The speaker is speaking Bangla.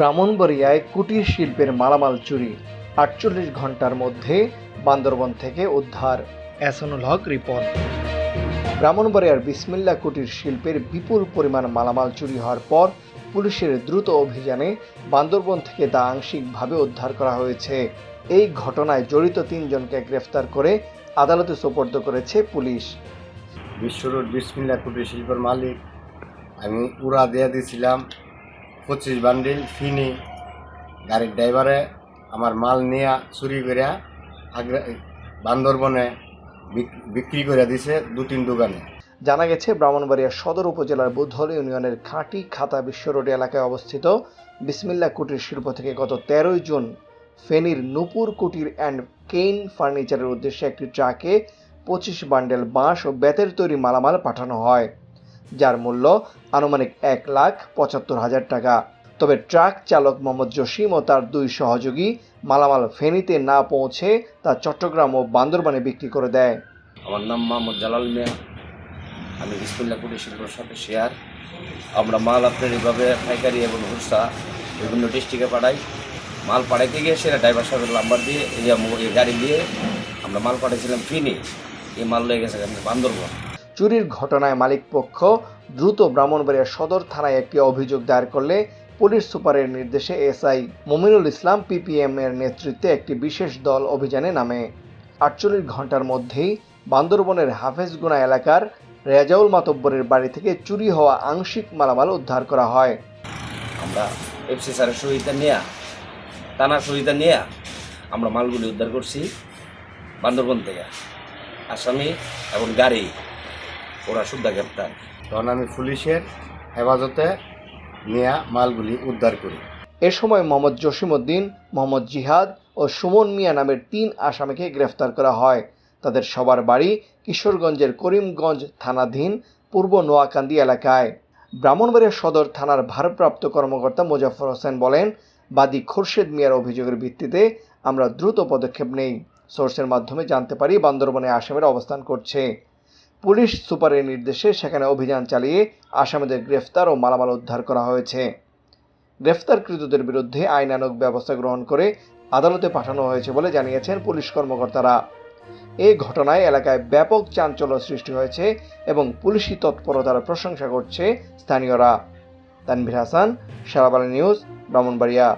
ব্রাহ্মণবাড়িয়ায় কুটির শিল্পের মালামাল চুরি। আটচল্লিশ ঘণ্টার মধ্যে বান্দরবন থেকে উদ্ধার। এসনুল হক রিপন ব্রাহ্মণবাড়িয়ার বিসমিল্লা কুটির শিল্পের বিপুল পরিমাণ মালামাল চুরি হওয়ার পর পুলিশের দ্রুত অভিযানে বান্দরবন থেকে তা আংশিকভাবে উদ্ধার করা হয়েছে। এই ঘটনায় জড়িত তিনজনকে গ্রেফতার করে আদালতে সোপর্দ করেছে পুলিশ। বিশ্ব রোড বিসমিল্লা কুটির শিল্পের মালিক, আমি উড়া দিয়ে দিয়েছিলাম পঁচিশ বান্ডিল, ফিনি, গাড়ির ড্রাইভারে আমার মাল নিয়ে, চুরি করে আগ্রা বান্দরবনে বিক- বিক্রি করে দিছে দু তিন দোকানে। জানা গেছে, ব্রাহ্মণবাড়িয়া সদর উপজেলার বুধল ইউনিয়নের খাঁটি খাতা বিশ্ব রোড এলাকায় অবস্থিত বিসমিল্লা কুটির শিল্প থেকে গত তেরোই জুন ফেনীর নূপুর কুটির অ্যান্ড কেইন ফার্নিচারের উদ্দেশ্যে একটি ট্রাকে পঁচিশ বান্ডেল বাঁশ ও বেতের তৈরি মালামাল পাঠানো হয়। যার মূল্য আনুমানিক এক লাখ পঁচাত্তর হাজার টাকা। তবে ট্রাক চালক মোহাম্মদ জসিম ও তার দুই সহযোগী মালামাল ফেনীতে না পৌঁছে তা চট্টগ্রাম ও বান্দরবানে বিক্রি করে দেয়। আমার নাম মোহাম্মদ জালাল মিয়া। আমি বিসমুল্লাহ শিল্পের সাথে শেয়ার। আমরা মাল আপনার এইভাবে পাইকারি এবং হুরসা বিভিন্ন ডিস্ট্রিক্টে পাঠাই। মাল পাঠাইতে গিয়ে সেটা ড্রাইভার সাহেবের নাম্বার দিয়ে, এই গাড়ি দিয়ে আমরা মাল পাঠাইছিলাম ফিনি। এই মাল লয়ে গেছে বান্দরবন। চুরির ঘটনায় মালিকপক্ষ দ্রুত ব্রাহ্মণবাড়িয়া সদর থানায় একটি অভিযোগ দায়ের করলে পুলিশ সুপারের নির্দেশে এসআই মমিনুল ইসলাম পিপিএম এর নেতৃত্বে একটি বিশেষ দল অভিযানে নামে। আটচল্লিশ ঘণ্টার মধ্যেই বান্দরবনের হাফেজগুনা এলাকার রেজাউল মাতব্বরের বাড়ি থেকে চুরি হওয়া আংশিক মালামাল উদ্ধার করা হয়। আমরা এফসি স্যারের সহিতা নিয়ে টানার সহিতা নিয়ে আমরা মালগুলি উদ্ধার করছি বান্দরবন থেকে। আসামি এবং গাড়ি। ওরা শুদ্ধা গ্রেপ্তার। তখন আমি পুলিশের হেফাজতে নিয়ে মালগুলি উদ্ধার করি। এ সময় মোহাম্মদ জসিমউদ্দিন মোহাম্মদ জিহাদ ও সুমন মিয়া নামের তিন আসামিকে গ্রেফতার করা হয়। তাদের সবার বাড়ি কিশোরগঞ্জের করিমগঞ্জ থানাধীন পূর্ব নোয়াকান্দি এলাকায়। ব্রাহ্মণবাড়িয়া সদর থানার ভারপ্রাপ্ত কর্মকর্তা মুজাফর হোসেন বলেন বাদী খোরশেদ মিয়ার অভিযোগের ভিত্তিতে আমরা দ্রুত পদক্ষেপ নেই। সোর্সের মাধ্যমে জানতে পারি বান্দরবনে আসামের অবস্থান করছে। পুলিশ সুপারের নির্দেশে সেখানে অভিযান চালিয়ে আসামিদের গ্রেফতার ও মালামাল উদ্ধার করা হয়েছে। গ্রেফতারকৃতদের বিরুদ্ধে আইনানুগ ব্যবস্থা গ্রহণ করে আদালতে পাঠানো হয়েছে বলে জানিয়েছেন পুলিশ কর্মকর্তারা। এই ঘটনায় এলাকায় ব্যাপক চাঞ্চল্য সৃষ্টি হয়েছে এবং পুলিশি তৎপরতার প্রশংসা করছে স্থানীয়রা। তানভীর হাসান সারাবালা নিউজ, ব্রাহ্মণবাড়িয়া।